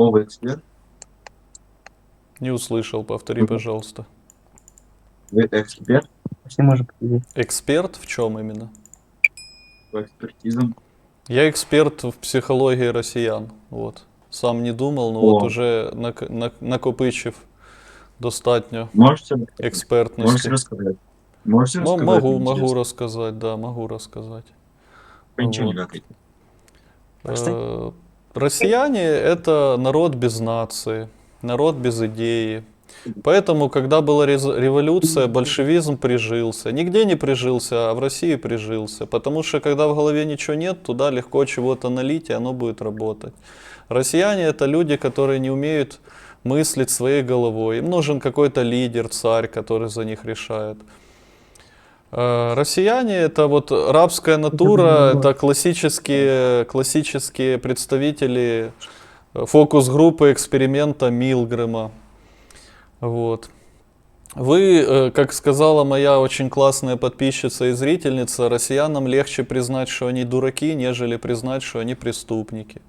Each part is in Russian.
О, вы эксперт? Не услышал, повтори, пожалуйста. Вы эксперт Все может победить. Эксперт в чем именно? по экспертизам? Я эксперт в психологии россиян. Вот. Сам не думал, но О. вот уже нак- нак- накопичив достатньо Можете, можете експертності. рассказать? Можете М- рассказать? могу, Интересно. могу рассказать, да, могу рассказать. Вы ничего Вот. не гакайте. Россияне это народ без нации, народ без идеи. Поэтому, когда была революция, большевизм прижился. Нигде не прижился, а в России прижился. Потому что, когда в голове ничего нет, туда легко чего-то налить, и оно будет работать. Россияне это люди, которые не умеют мыслить своей головой. Им нужен какой-то лидер, царь, который за них решает. Э, Россияне это вот рабская натура, это классические, классические представители э, фокус-группы эксперимента Милгрэма. Вот. Вы, э, как сказала моя очень классная подписчица и зрительница, россиянам легче признать, что они дураки, нежели признать, что они преступники.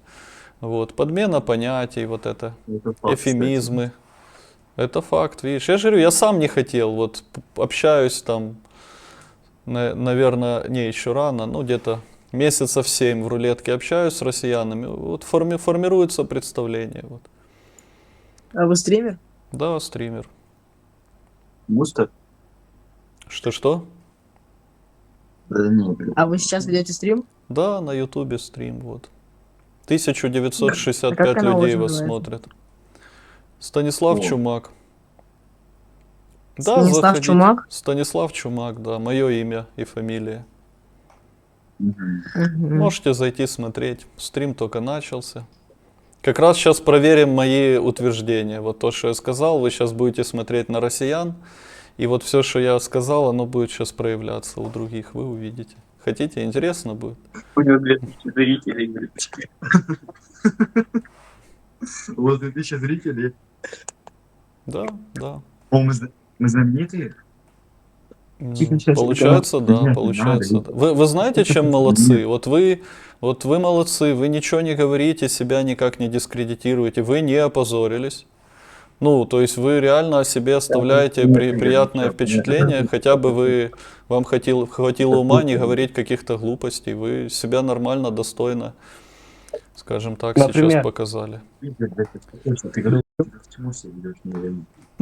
Вот. Подмена понятий, вот это Это факт, эфемизмы. Это факт, видишь. Я же говорю, я сам не хотел. Вот общаюсь там, наверное, не еще рано, ну где-то месяцев семь в рулетке общаюсь с россиянами. Вот форми- формируется представление. Вот. А вы стример? Да, стример. Мустер? Что-что? А вы сейчас ведете стрим? Да, на ютубе стрим, вот. 1965 А людей вас смотрят. Станислав О. Чумак. Станислав заходите. Чумак? Станислав Чумак, да, мое имя и фамилия. Мгм. Можете зайти смотреть. Стрим только начался. Как раз сейчас проверим мои утверждения. Вот то, что я сказал, вы сейчас будете смотреть на россиян. И вот все, что я сказал, оно будет сейчас проявляться у других. Вы увидите. Хотите? Интересно будет? У него 2000 зрителей. У вас 2000 зрителей. Да, да. Мы, зна- мы знаменитые? Сейчас, Получается, да, Нет, получается. надо. да. Вы, вы знаете, чем молодцы? Вот вы, вот вы молодцы, вы ничего не говорите, себя никак не дискредитируете, вы не опозорились. Ну, то есть вы реально о себе оставляете при- приятное впечатление, хотя бы вы, вам хватило, хватило ума не говорить каких-то глупостей, вы себя нормально, достойно, скажем так, сейчас Например? показали.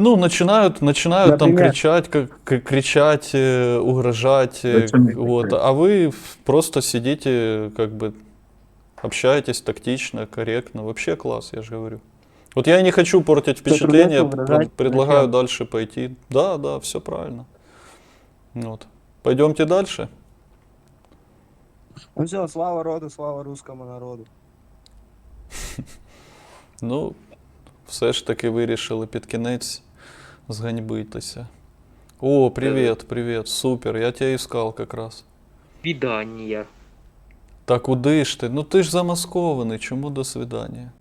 Ты говорил, к чему себя ведешь, не верю. Ну, начинают, начинают там Например? кричать, как, к- кричать, э, угрожать, э, Зачем их вот, кричать? а вы в- просто сидите, как бы, общаетесь тактично, корректно, вообще класс, я же говорю. Вот я и не хочу портить впечатление, ругаться, угрожать, пред- предлагаю зачем? дальше пойти. Да, да, все правильно. Вот. Пойдемте дальше. Ну все, слава роду, слава русскому народу. Ну, все ж таки вирішили під кінець зганьбитися. О, привіт, привіт, супер, я тебя искал как раз. Свидания. Та куди ж ти? Ну ти ж замаскований, чому до свидання?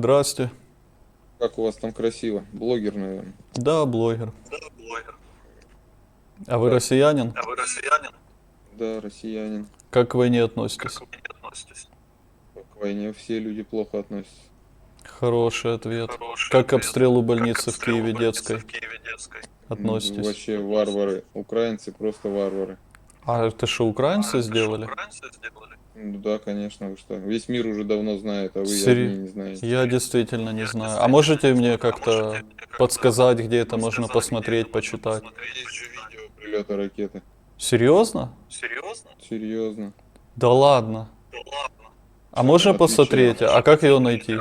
Здрасте. Как у вас там красиво? Блогер, наверное. Да, блогер. А вы россиянин? Да, россиянин. Как к войне относитесь? К войне все люди плохо относятся. Хороший ответ. Как к обстрелу больницы в Киеве детской Ну, относитесь? Вообще варвары. Украинцы просто варвары. А это что, украинцы сделали? Ну да, конечно, вы что. Весь мир уже давно знает, а вы Сери- одни не знаете. Я действительно не знаю. А можете мне как-то подсказать, где это можно посмотреть, почитать? Есть же видео прилета ракеты. Серьезно? Серьезно. Да ладно. А можно посмотреть? А как ее найти?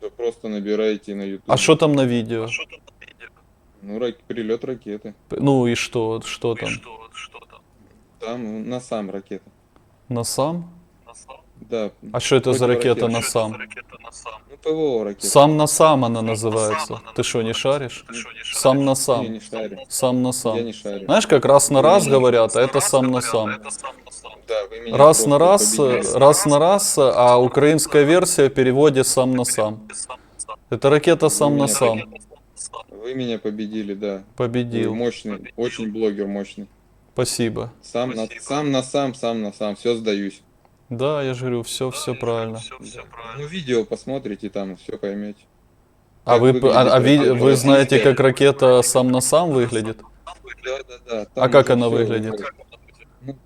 Да просто набирайте на YouTube. А что там на видео? Ну, рак... прилет ракеты. Ну и что? Что там? Там на сам ракета. На сам? Да. А что это за ракета противоракетная. на сам? Ну, ПВО ракета. Сам на сам она называется. Ты что, не шаришь? Сам на Я сам. не шарю. Сам на Я сам. не шарю. Знаешь, как раз на раз говорят, а это сам на сам. Да, вы меня Раз на раз, победили. э, раз на раз, а украинская версия в переводе сам на сам. Это ракета сам на сам. Вы меня победили, да. Вы Победил. мощный, очень блогер мощный. Спасибо. Сам на сам на сам, сам на сам, все сдаюсь. Да, я же говорю, все, все правильно. Ну, видео посмотрите, там все поймете. А Как вы, выглядит а, а ви- ракета вы знаете, как ракета сам на сам выглядит? Да, да, да. А там как уже она выглядит? Ну,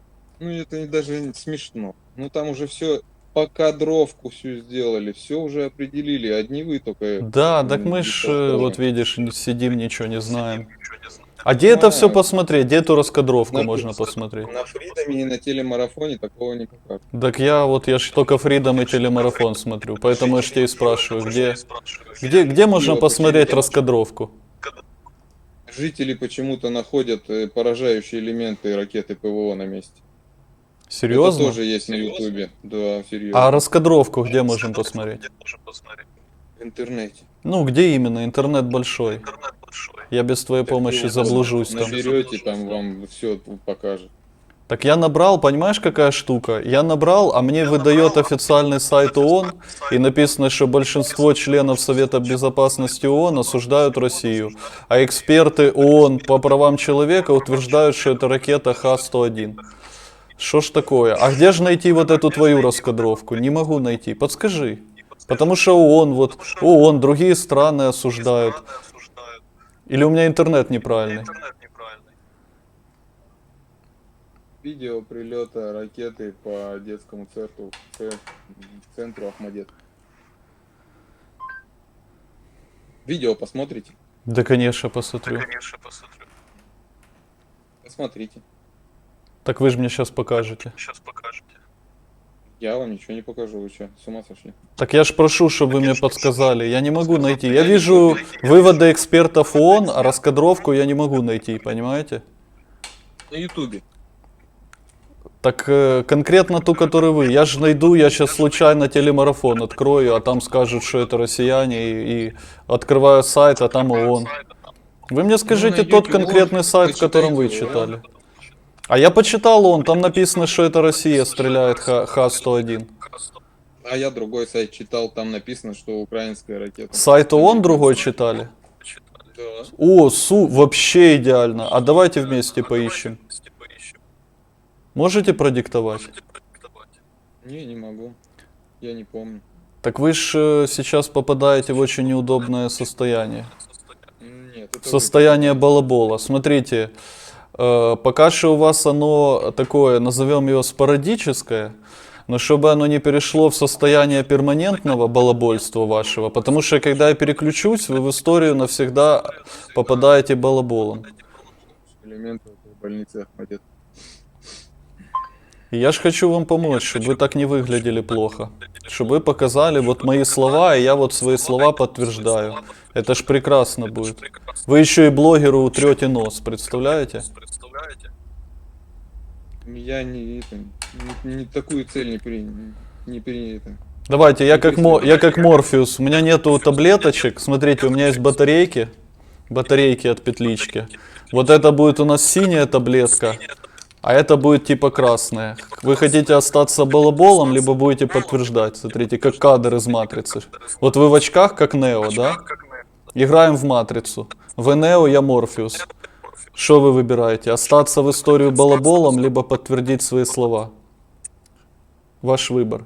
ну, это даже смешно. Ну там уже все по кадровку всю сделали, все уже определили. Одни вы только. Да, так м, мы ж, вот видишь, не- сидим, ничего не знаем. А где это все Знаю. посмотреть? Где эту раскадровку На- можно посмотреть? На фридоме и на телемарафоне такого покажут. Так я вот, я ж только Фридом и телемарафон смотрю, поэтому я ж тебя и спрашиваю, где, где, где можно посмотреть раскадровку? Жители почему-то находят э, поражающие элементы ракеты ПВО на месте. Это Серьезно? тоже есть на Ютубе. Да, серьезно. А раскадровку где можем посмотреть? В интернете. Ну, где именно? Интернет большой. Я без твоей Так помощи заблужусь там. Наберете, там вам все покажет. Так я набрал, понимаешь, какая штука? Я набрал, а мне выдает официальный сайт ООН, и написано, что большинство членов Совета Безопасности ООН осуждают Россию, а эксперты ООН по правам человека утверждают, что это ракета Х-101. Что ж такое? А где же найти вот эту твою раскадровку? Не могу найти. Подскажи. Потому что ООН, вот, ООН, другие страны осуждают. Или у меня интернет неправильный? Видео прилета ракеты по детскому центру, центру Ахмадет. Видео посмотрите? Да, конечно, посмотрю. Посмотрите. Так вы же мне сейчас покажете. Я вам ничего не покажу, вы что, с ума сошли? Так я ж прошу, чтобы вы мне подсказали. Я не могу найти. Я вижу выводы экспертов ООН, а раскадровку я не могу найти, понимаете? На ютубе. Так э, конкретно ту, которую вы. Я же найду, я сейчас случайно телемарафон открою, а там скажут, что это россияне, и, и открываю сайт, а там ООН. Вы мне скажите найдете тот конкретный сайт, в котором вы читали. А я почитал ООН, там написано, что это Россия стреляет Х- Х-101. А я другой сайт читал, там написано, что украинская ракета. Сайт ООН другой читали? Да. О, су, вообще идеально. А давайте вместе поищем. Можете продиктовать? Не, не могу. Я не помню. Так вы же сейчас попадаете в очень неудобное состояние. Нет, это состояние балабола. Смотрите, э, пока что у вас оно такое, назовем его спорадическое, но чтобы оно не перешло в состояние перманентного балабольства вашего, потому что когда я переключусь, вы в историю навсегда попадаете балаболом. вы элементы в больнице Ахмадет. И я же хочу вам помочь, чтобы вы так не выглядели плохо. Чтобы вы показали вот мои слова, и я вот свои слова подтверждаю. Это ж прекрасно будет. Вы еще и блогеру утрете нос, представляете? Я не, это, не, не такую цель не при, не при это. Давайте, я как, Мо- я как Морфеус, у меня нету таблеточек. Смотрите, у меня есть батарейки. Батарейки от петлички. Вот это будет у нас синяя таблетка, а это будет типа красная. Вы хотите остаться балаболом, либо будете подтверждать. Смотрите, как кадр из Матрицы. Вот вы в очках, как Нео, да? Играем в Матрицу. Вы Нео, я Морфеус. Что вы выбираете? Остаться в историю балаболом, либо подтвердить свои слова? Ваш выбор.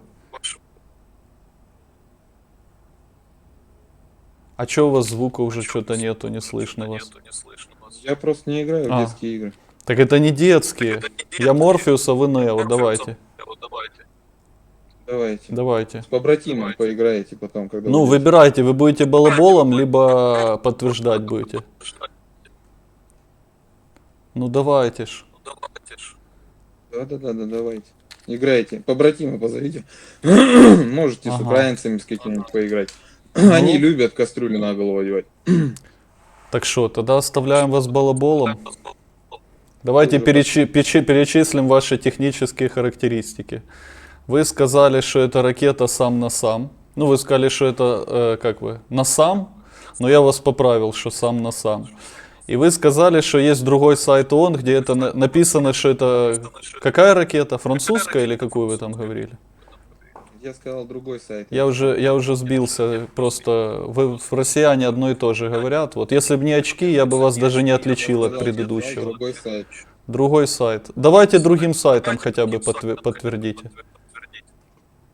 А чё у вас звука уже что-то нету, не слышно вас? Я просто не играю А. в детские игры. Так это не детские. Я Морфеус, а вы Нео, давайте. Давайте. Давайте. С побратимом поиграете потом, когда Ну, выбирайте, вы будете балаболом, либо подтверждать будете. Ну давайте ж. Да, да, да, да, давайте. Играйте. Побратима позовите. Можете с Ага. украинцами с какими-нибудь поиграть. Ну. Они любят кастрюлю на голову одевать. Так что, тогда оставляем вас балаболом. Давайте перечи- печи- перечислим ваши технические характеристики. Вы сказали, что это ракета сам на сам. Ну, вы сказали, что это, э, как вы, на сам, но я вас поправил, что сам на сам. И вы сказали, что есть другой сайт ООН, где это на- написано, что это какая ракета, французская или какую вы там говорили? Я сказал другой сайт. Я уже, я уже сбился, просто вы в россияне одно и то же говорят. Вот если бы не очки, я бы вас даже не отличил от предыдущего. Другой сайт. Другой сайт. Давайте другим сайтом хотя бы подтвер- подтвердите.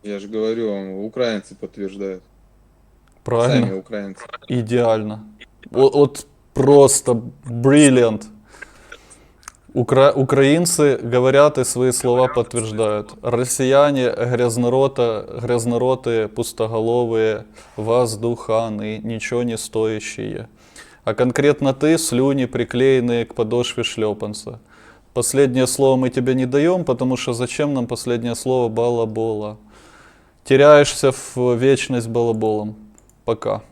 Я же говорю вам, украинцы подтверждают. Правильно. Сами украинцы. Идеально. Вот просто бриллиант. Укра- украинцы говорят и свои слова подтверждают. Россияне грязнорота, грязнороты, пустоголовые, воздуханы, ничего не стоящие. А конкретно ты слюни, приклеенные к подошве шлепанца. Последнее слово мы тебе не даем, потому что зачем нам последнее слово балабола? Теряешься в вечность балаболом. Пока.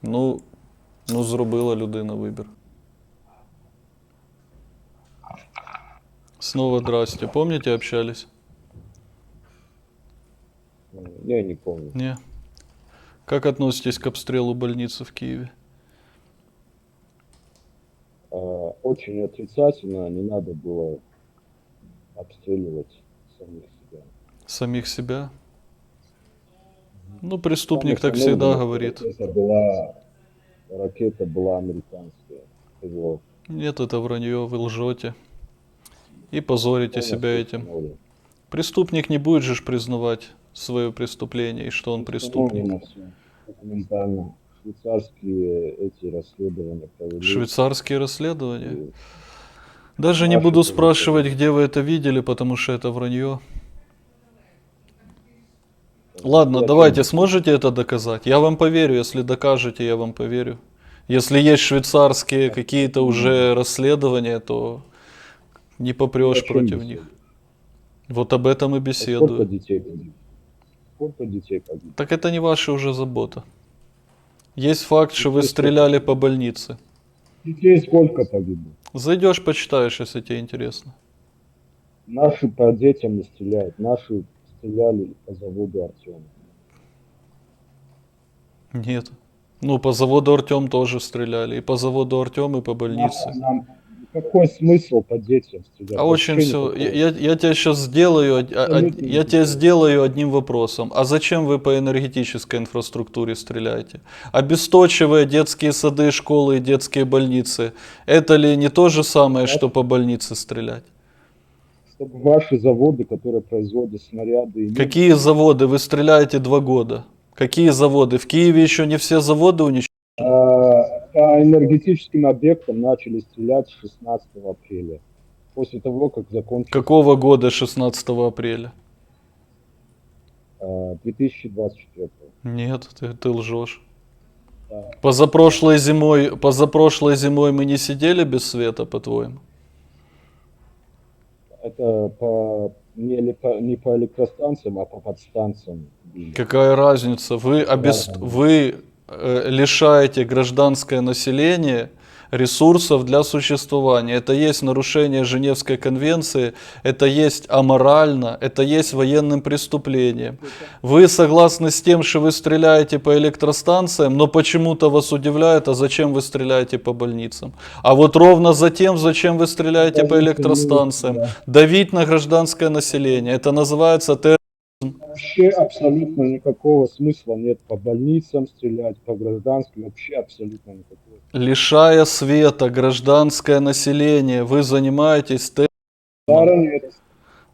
Ну, ну зробила людина вибір. Снова здрасте. Помните, общались? Я не помню. Не. Как относитесь к обстрелу больницы в Киеве? А, Очень отрицательно, не надо было обстреливать самих себя. Самих себя? Ну, преступник Самое так всегда говорит. Ракета была, ракета была американская. ПВО. Нет, это вранье, вы лжете. И позорите себя Полностью этим. установлено. Преступник не будет же признавать свое преступление и что он преступник. Документально. Швейцарские эти расследования провели. Швейцарские расследования? Даже не буду спрашивать, где вы это видели, потому что это вранье. Ладно, я давайте, сможете это доказать? Я вам поверю, если докажете, я вам поверю. Если есть швейцарские какие-то уже расследования, то не попрешь против беседую? них. Вот об этом и А Сколько беседую. детей погибло? Сколько детей погибло? Так это не ваша уже забота. Есть факт, что вы сколько? стреляли по больнице. Детей сколько погибло? Зайдешь, почитаешь, если тебе интересно. Наши по детям не стреляют. Наши стреляли по заводу Артема. Нет. Ну, по заводу Артем тоже стреляли. И по заводу Артем, и по больнице. Нам какой смысл по детям стрелять? А очень все. Я, я тебя сейчас сделаю, од- а- од- я тебя сделаю одним вопросом. А зачем вы по энергетической инфраструктуре стреляете? Обесточивая детские сады, школы и детские больницы, это ли не то же самое, что по больнице стрелять? Чтобы ваши заводы, которые производят снаряды... и Какие заводы? Вы стреляете два года. Какие заводы? В Киеве еще не все заводы уничтожены. А, по энергетическим объектам начали стрелять 16 апреля. После того, как закончился Какого года 16 апреля? а, 2024. Нет, ты, ты лжешь. Да. Позапрошлой зимой, позапрошлой зимой мы не сидели без света, по-твоему? Это по, не, ли по, не по электростанциям, а по подстанциям. Какая разница? Вы, обес... Да. вы э, лишаете гражданское население ресурсов для существования. Это есть нарушение Женевской конвенции, это есть аморально, это есть военным преступлением. Вы согласны с тем, что вы стреляете по электростанциям, но почему-то вас удивляет, а зачем вы стреляете по больницам? А вот ровно за тем, зачем вы стреляете по электростанциям, да. давить на гражданское население. Это называется терроризм. Вообще абсолютно никакого смысла нет по больницам стрелять, по гражданским, вообще абсолютно никакого. Лишая света гражданское население, вы занимаетесь терроризмом.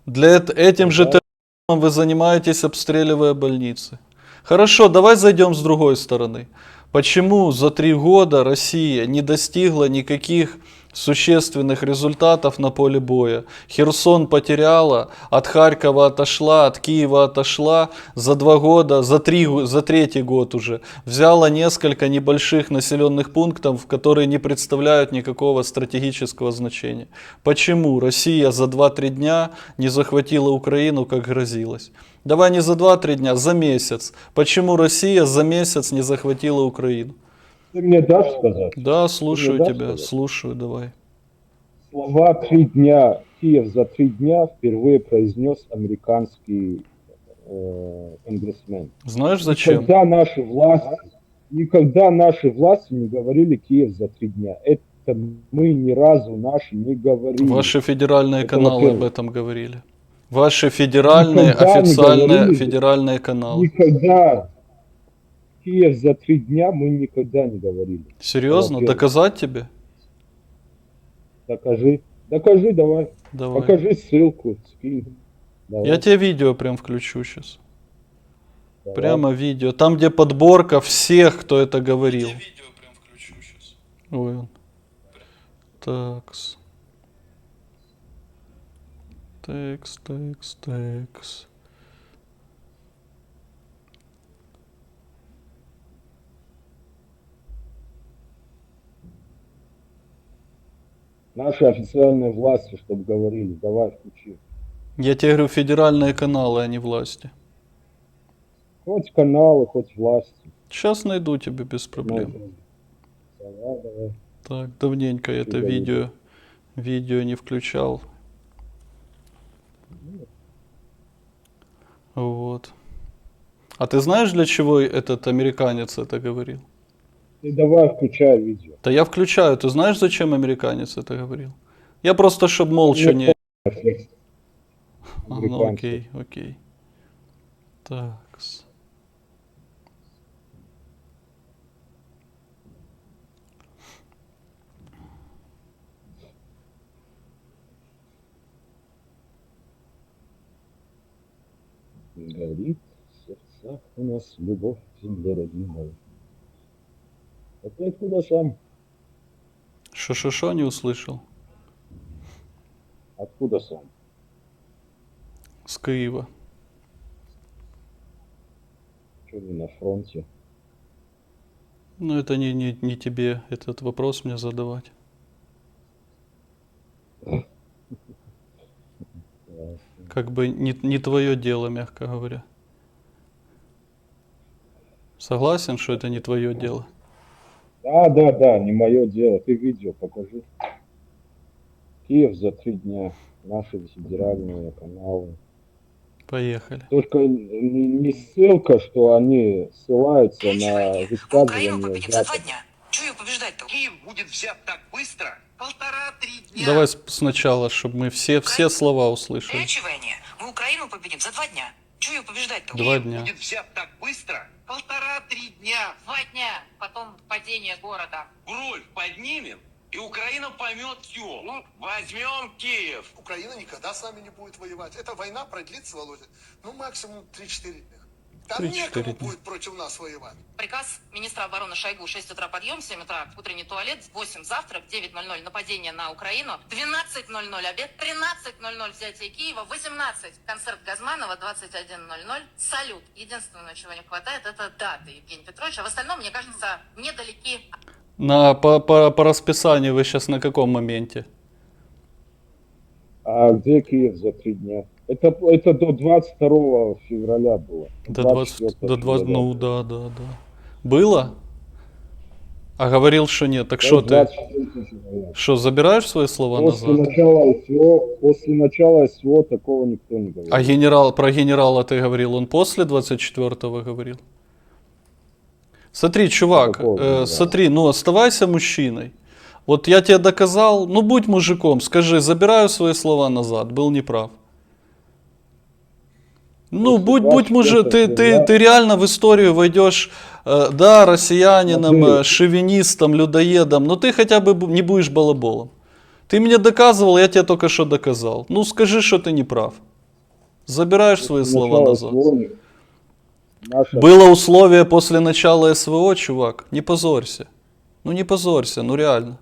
Для эт- этим же Да. терроризмом вы занимаетесь, обстреливая больницы. Хорошо, давай зайдем с другой стороны. Почему за три года Россия не достигла никаких существенных результатов на поле боя? Херсон потеряла, от Харькова отошла, от Киева отошла. За два года, за, три, за третий год уже взяла несколько небольших населенных пунктов, которые не представляют никакого стратегического значения. Почему Россия за 2-3 дня не захватила Украину, как грозилась? Давай не за 2-3 дня, за месяц. Почему Россия за месяц не захватила Украину? Ты мне дашь сказать? Да, слушаю тебя, сказать? слушаю, давай. Слова три дня Киев за три дня впервые произнес американский э, конгрессмен. Знаешь зачем? Никогда наши власти, никогда наши власти не говорили Киев за три дня. Это мы ни разу наши не говорили. Ваши федеральные Это каналы об этом говорили. Ваши федеральные, Никогда официальные, говорили. федеральные каналы. Никогда Киев за три дня мы никогда не говорили. Серьезно? Доказать тебе? Докажи. Докажи, давай. Давай. Покажи ссылку, скинь. Давай, Я тебе видео прям включу сейчас. давай. Прямо видео. Там, где подборка всех, кто это говорил. Ой, он. Такс. Текс, текс, текс. Наши официальные власти, чтобы говорили, давай включи. Я тебе говорю, федеральные каналы, а не власти. Хоть каналы, хоть власти. Сейчас найду тебе без проблем. Давай, давай. Так, давненько я это видео, видео не включал. Вот. А ты знаешь, для чего этот американец это говорил? Ты давай включай видео. Да я включаю. Ты знаешь, зачем американец это говорил? Я просто, чтобы молча не... А, ну окей, окей. Такс. Горит в сердцах у нас любовь к земле родимой. А ты откуда сам? Шо-шо-шо не услышал? Откуда сам? С Киева. Что не на фронте? Ну, это не, не, не тебе этот вопрос мне задавать. Как бы не, не твое дело, мягко говоря. Согласен, что это не твое дело? Да, да, да, не мое дело. Ты видео покажи. Киев за три дня. Наши федеральные каналы. Поехали. Только не, не ссылка, что они ссылаются на высказывания победим за два дня. Чего побеждать-то? Киев будет взят так быстро, полтора-три дня. Давай сначала, чтобы мы все, все слова услышали. Мы Украину победим за два дня. Чего ее побеждать-то? Два Киев дня. будет взят так быстро, полтора-три дня. Два дня. Потом падение города. Бровь поднимем, и Украина поймет все. Ну, возьмем Киев. Украина никогда с нами не будет воевать. Эта война продлится, Володя, ну максимум 3-4 дня. Там 3-4 некому дня. будет против нас воевать. Приказ министра обороны Шойгу 6 утра подъем, 7 утра утренний туалет, 8 завтрак, 9.00 нападение на Украину, 12.00 обед, 13.00 взятие Киева, 18 концерт Газманова, 21.00 салют. Единственное, чего не хватает, это даты, Евгений Петрович. А в остальном, мне кажется, недалеки На, по, по, по расписанию вы сейчас на каком моменте? А где Киев за три дня? Это, это до 22 февраля было. До 20, 24 до 20, февраля. ну да, да, да. Было? А говорил, что нет. Так Да, что ты, 24 февраля. что, забираешь свои слова После назад? начала СВО, после начала СВО такого никто не говорил. А генерал, про генерала ты говорил, он после 24-го говорил? Смотри, чувак, Какого э, генерала? смотри, ну оставайся мужчиной. Вот я тебе доказал, ну будь мужиком, скажи, забираю свои слова назад, был неправ. Ну, будь, будь мужик, ты, 24 ты, ты реально в историю войдешь, э, да, россиянином, э, шовинистом, людоедом, но ты хотя бы не будешь балаболом. Ты мне доказывал, я тебе только что доказал. Ну, скажи, что ты не прав. Забираешь свои слова назад. Было условие после начала СВО, чувак. Не позорься. Ну не позорься, ну реально.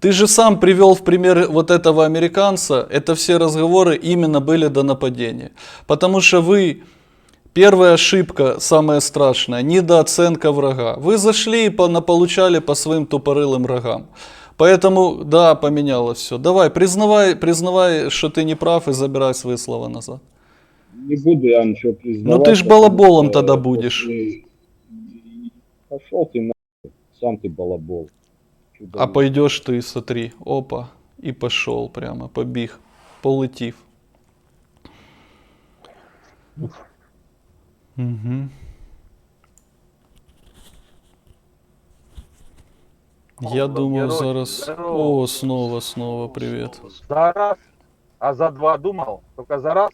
Ты же сам привел в пример вот этого американца. Это все разговоры именно были до нападения. Потому что вы, первая ошибка, самая страшная, недооценка врага. Вы зашли и по- получали по своим тупорылым рогам. Поэтому, да, поменялось все. Давай, признавай, признавай, что ты не прав и забирай свои слова назад. Не буду я ничего признавать. Ну ты ж балаболом тогда будешь. Пошел ты. Сам ты балабол. А пойдешь ты, смотри, опа, и пошел прямо, побег. полетів. Угу. Я думав Герой, зараз. здорово. О, снова, снова, привіт. За раз, а за два думал? Только за раз?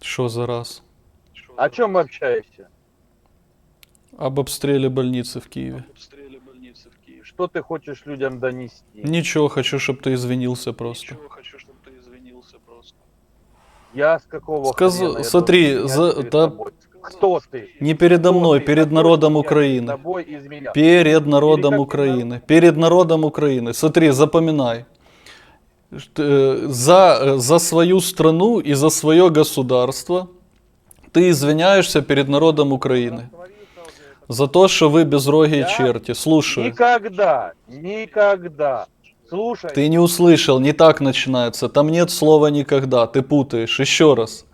Що за раз? О чем общаешься? Об обстреле больницы в Киеве. Что ты хочешь людям донести? Ничего, хочу, чтобы ты извинился просто. Я с какого Сказ- хрена? Я смотри, должен за- перед да- тобой? Кто ты? Не передо Кто мной, ты? перед Какой народом я перед Украины. Перед народом как Украины. Перед народом Украины. Смотри, запоминай. Э, За, э, за свою страну и за свое государство ты извиняешься перед народом Украины. За то, что вы безрогие Я? черти. Слушаю. Никогда, никогда. Слушай, Ты не услышал, не так начинается. Там нет слова никогда. Ты путаешь. Еще раз.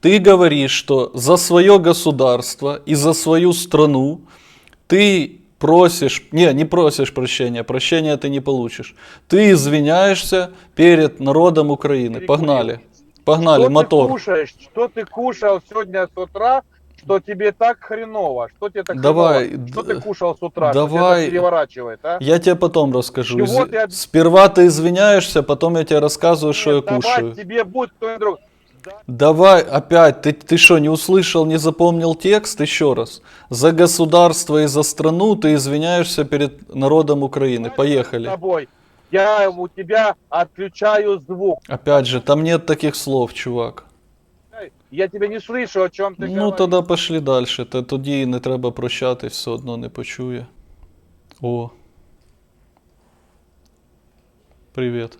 Ты говоришь, что за свое государство и за свою страну ты просишь, не, не просишь прощения, прощения ты не получишь. Ты извиняешься перед народом Украины. Погнали. Погнали, что мотор. ты кушаешь? Что ты кушал сегодня с утра, что тебе так хреново? Что тебе так Давай, хреново? Что ты кушал с утра? Что тебя давай. переворачивает, а? Я тебе потом расскажу. Чего ты Сперва ты извиняешься, потом я тебе рассказываю, что я Нет, давай кушаю. тебе будет кто-нибудь друг. Давай опять, ты, ты что, не услышал, не запомнил текст? Еще раз. За государство и за страну ты извиняешься перед народом Украины. С Поехали. тобой. Я у тебя отключаю звук. Опять же, там нет таких слов, чувак. Я тебя не слышу, о чем ты Ну говоришь. тоді пошли далі. Та тоді не треба прощати, все одно не почує. О. Привіт.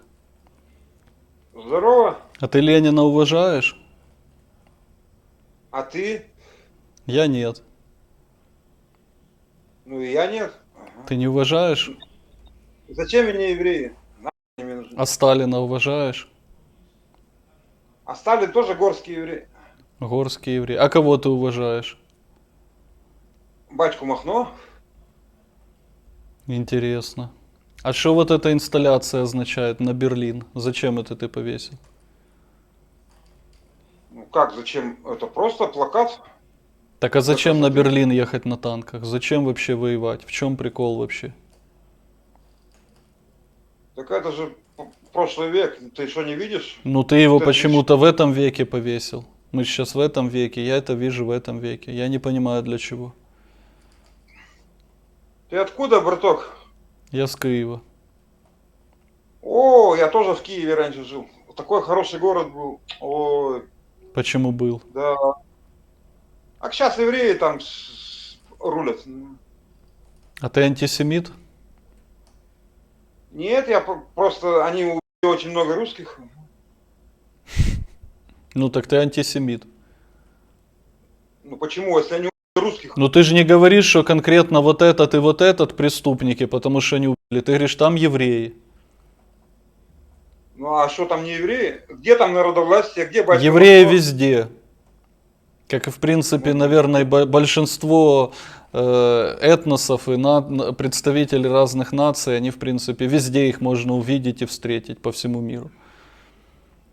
Здорово. А ти Леніна уважаєш? А ты? Я нет. Ну и я нет. Ти не уважаєш? Зачем мне евреи? Нахуй мне нужны. А Сталіна уважаєш? А Сталин тоже горский еврей. Горський єврей. А кого ти уважаєш? Батьку Махно. Интересно. А что вот эта инсталляция означает на Берлин? Зачем это ты повесил? Ну как, зачем? Это просто плакат. Так а зачем на. Берлин ехать на танках? Зачем вообще воевать? В чем прикол вообще? Так это же прошлый век. Ты что, не видишь? Ну ты его почему-то в этом веке повесил. Мы сейчас в этом веке, я это вижу в этом веке. Я не понимаю для чего. Ты откуда, браток? Я с Киева. О, я тоже в Киеве раньше жил. Такой хороший город был. Ой, Почему был? да. А сейчас евреи там рулят. А ты антисемит? Нет, я просто, они убили очень много русских. Ну так ты антисемит. Ну почему, если они убили русских? Ну ты же не говоришь, что конкретно вот этот и вот этот преступники, потому что они убили. Ты говоришь, там евреи. Ну а что там не евреи? Где там народовластие? Где батька Евреи Махно? везде. Как и, в принципе, Ну, наверное, бо- большинство э, этносов и на- представителей разных наций, они, в принципе, везде их можно увидеть и встретить по всему миру.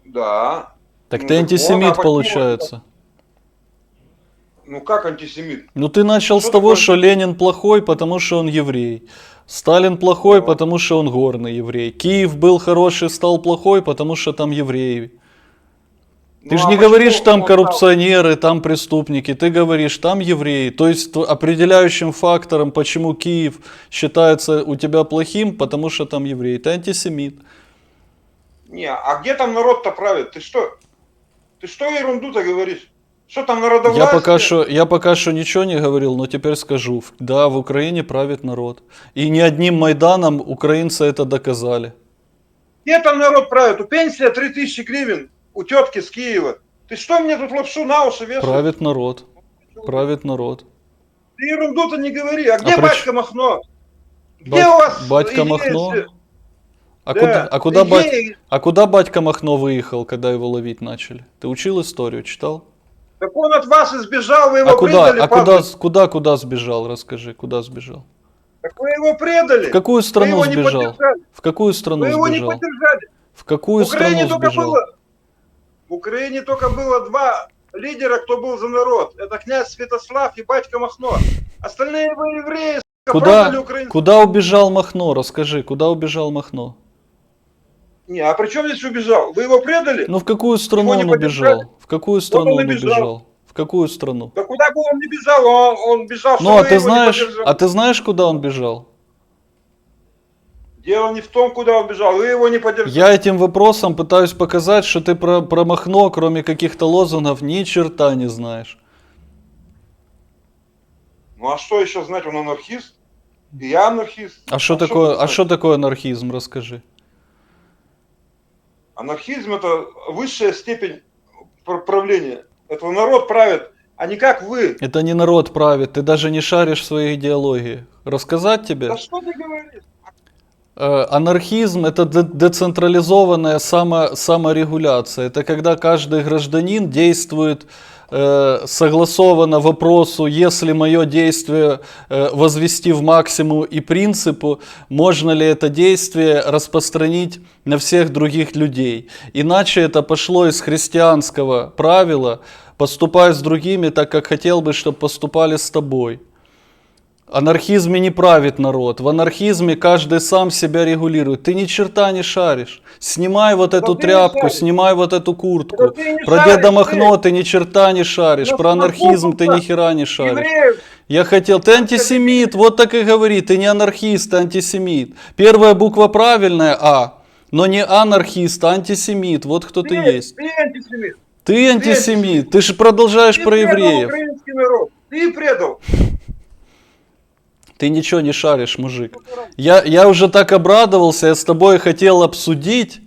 Да. Так Ну, ты антисемит, получается. Ну как антисемит? Ну ты начал Что с того, такое что Ленин плохой, потому что он еврей. Сталин плохой, Ну. потому что он горный еврей. Киев был хороший, стал плохой, потому что там евреи. Ты Ну, же а не говоришь, там коррупционеры, там преступники, ты говоришь, там евреи. То есть определяющим фактором, почему Киев считается у тебя плохим, потому что там евреи. Ты антисемит. Не, а где там народ-то правит? Ты что? Ты что ерунду-то говоришь? Что там народовластие? Я пока, что, я пока что ничего не говорил, но теперь скажу. Да, в Украине правит народ. И ни одним Майданом украинцы это доказали. Где там народ правит? У пенсия 3000 гривен у тетки с Киева. Ты что мне тут лапшу на уши вешаешь? Правит народ. Правит народ. Ты ерунду-то не говори. А где при батька ч- Махно? Где Бать- у вас батька идея Махно? А, Да, куда, а, куда бать- а куда батька Махно выехал, когда его ловить начали? Ты учил историю, читал? Так он от вас избежал, вы его А куда, предали, а куда, куда, куда сбежал, расскажи, куда сбежал? Так вы его предали. В какую Вы страну его не сбежал? поддержали. В какую страну Вы его не сбежал? поддержали. В какую В Украине страну сбежал? было... В Украине только было два лидера, кто был за народ. Это князь Святослав и батька Махно. Остальные вы евреи, Куда, куда убежал Махно? Расскажи, куда убежал Махно? Не, а при чем здесь убежал? Вы его предали? Ну в какую страну он убежал? В какую страну он убежал? В какую страну? Да куда бы он не бежал, он, он бежал, Ну а ты знаешь, а ты знаешь, куда он бежал? Дело не в том, куда он бежал, вы его не поддержали. Я этим вопросом пытаюсь показать, что ты про, про Махно, кроме каких-то лозунгов, ни черта не знаешь. Ну а что еще знать, он анархист? И я анархист. А что тут такое, а что такое анархизм? Расскажи. Анархизм это высшая степень пр- правления. Это народ правит, а не как вы. Это не народ правит, ты даже не шаришь в своей идеологии. Рассказать тебе? Да что ты говоришь? Э, Анархизм это де- децентрализованная само, саморегуляция. Это когда каждый гражданин действует э, согласованно вопросу, если мое действие э, возвести в максимум и принципу, можно ли это действие распространить на всех других людей. Иначе это пошло из христианского правила поступай с другими так, как хотел бы, чтобы поступали с тобой. Анархизме не правит народ. В анархизме каждый сам себя регулирует. Ты ни черта не шаришь. Снимай вот эту ты не тряпку, снимай вот эту куртку. Да ты Про шаришь, деда Махно ты ни черта не шаришь. Ну, Про анархизм ты ни хера не шаришь. Евреев, Я хотел, ты антисемит, вот так и говори, ты не анархист, ты антисемит. Первая буква правильная, А, но не анархист, а антисемит, вот кто ты ты, есть. ты антисемит. Ты антисемит, ты же продолжаешь Ты про евреев. украинский народ. Ты предал. Ты ничего не шаришь, мужик. Я, я уже так обрадовался, я с тобой хотел обсудить,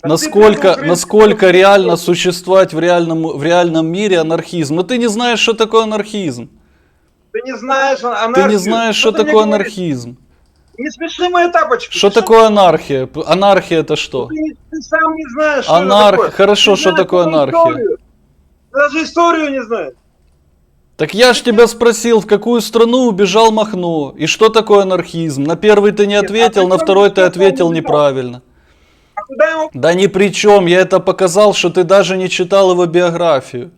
ты насколько, насколько реально существовать в реальном, в реальном мире анархизм. Но ты не знаешь, что такое анархизм. Ты не знаешь ан- Ты не знаешь, что мне такое анархизм. Не смеши мои тапочки. Что такое анархия? Анархия это что? Ты, ты сам не знаешь, что Анарх- это такое. хорошо, Ты что такое анархия? историю. Даже историю не знаешь. Так я ж тебя спросил, в какую страну убежал Махно? И что такое анархизм? На первый ты не а ответил, на второй ты ответил неправильно. А Да ни при чем, я это показал, что ты даже не читал его биографию.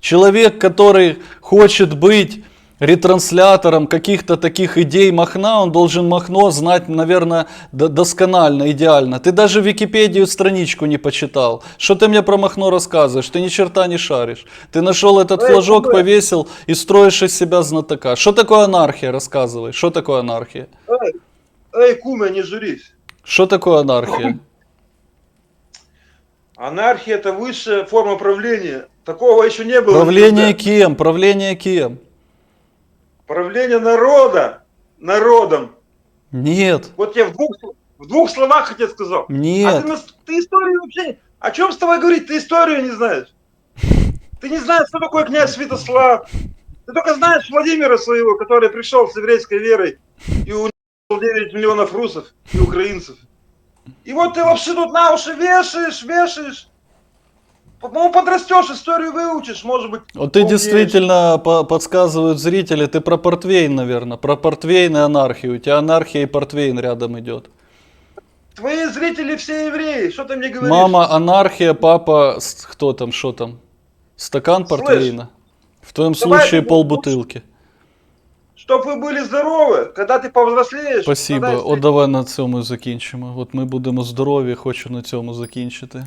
Человек, который хочет быть ретранслятором каких-то таких идей Махна, он должен Махно знать, наверное, до- досконально, идеально. Ты даже Википедию страничку не почитал. Что ты мне про Махно рассказываешь? Ты ни черта не шаришь. Ты нашел этот Эй, флажок, повесил и строишь из себя знатока. Что такое анархия? Рассказывай. Что такое анархия? Эй, эй, куме, не журись. Что такое анархия? Анархия это высшая форма правления. Такого еще не было. Правление никогда. кем? Правление кем? Правление народа. Народом. Нет. Вот я в двух, в двух словах хотя сказал. А Нет. ты, нас- ты историю вообще... О чем с тобой говорить? Ты историю не знаешь. Ты не знаешь, что такое князь Святослав. Ты только знаешь Владимира своего, который пришел с еврейской верой и уничтожил 9 миллионов русов и украинцев. И вот ты вообще тут на уши вешаешь, вешаешь. Ну, подрастешь, историю выучишь, может быть. Вот ты поумнеешь. действительно по- подсказывают зрители, ты про портвейн, наверное, про портвейн и анархию. У тебя анархия и портвейн рядом идет. Твои зрители все евреи, что ты мне говоришь? Мама анархия, папа с- кто там, что там? Стакан Слышь, портвейна. В твоем давай случае ты полбутылки. Щоб ви були здорові, коли ти повзрослієш. Спасибо. тоді От давай на цьому закінчимо. От ми будемо здорові, хочу на цьому закінчити.